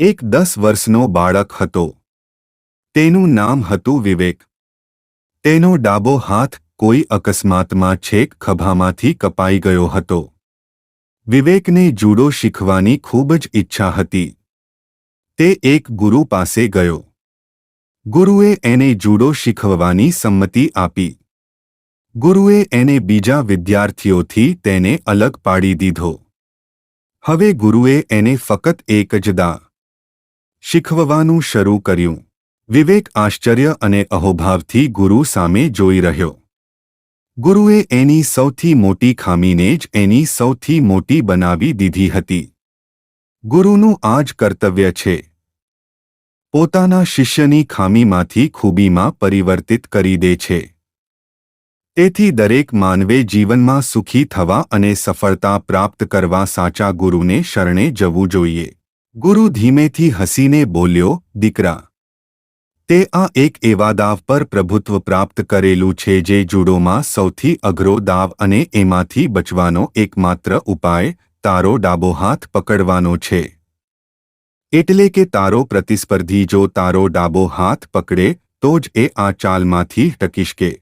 એક દસ વર્ષનો બાળક હતો. તેનું નામ હતું વિવેક. તેનો ડાબો હાથ કોઈ અકસ્માતમાં છેક ખભામાંથી કપાઈ ગયો હતો. વિવેકને જુડો શીખવાની ખૂબ જ ઈચ્છા હતી. તે એક ગુરુ પાસે ગયો. ગુરુએ એને જુડો શીખવવાની સંમતિ આપી. ગુરુએ એને બીજા વિદ્યાર્થીઓથી તેને અલગ પાડી દીધો. હવે ગુરુએ એને ફક્ત એક જ દા શીખવવાનું શરૂ કર્યું. વિવેક આશ્ચર્ય અને અહોભાવથી ગુરુ સામે જોઈ રહ્યો. ગુરુએ એની સૌથી મોટી ખામીને જ એની સૌથી મોટી બનાવી દીધી હતી. ગુરુનું આ જ કર્તવ્ય છે. પોતાના શિષ્યની ખામીમાંથી ખૂબીમાં પરિવર્તિત કરી દે છે. તેથી દરેક માનવે જીવનમાં સુખી થવા અને સફળતા પ્રાપ્ત કરવા સાચા ગુરુને શરણે જવું જોઈએ. ગુરુ ધીમેથી હસીને બોલ્યો, દીકરા, તે આ એક એવા દાવ પર પ્રભુત્વ પ્રાપ્ત કરેલું છે જે જુડોમાં સૌથી અઘરો દાવ અને એમાંથી બચવાનો એકમાત્ર ઉપાય તારો ડાબો હાથ પકડવાનો છે. એટલે કે તારો પ્રતિસ્પર્ધી જો તારો ડાબો હાથ પકડે, તો જ એ આ ચાલમાંથી ટકીશકે.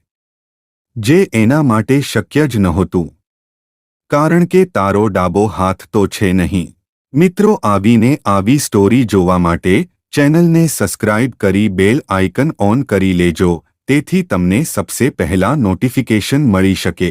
જે એના માટે શક્ય જ નહોતું. કારણ કે તારો ડાબો હાથ તો છે નહીં. મિત્રો આવીને આવી સ્ટોરી જોવા માટે ચેનલને સબસ્ક્રાઇબ કરી બેલ આઇકન ઓન કરી લેજો, તેથી તમને સબસે પહેલા નોટિફિકેશન મળી શકે.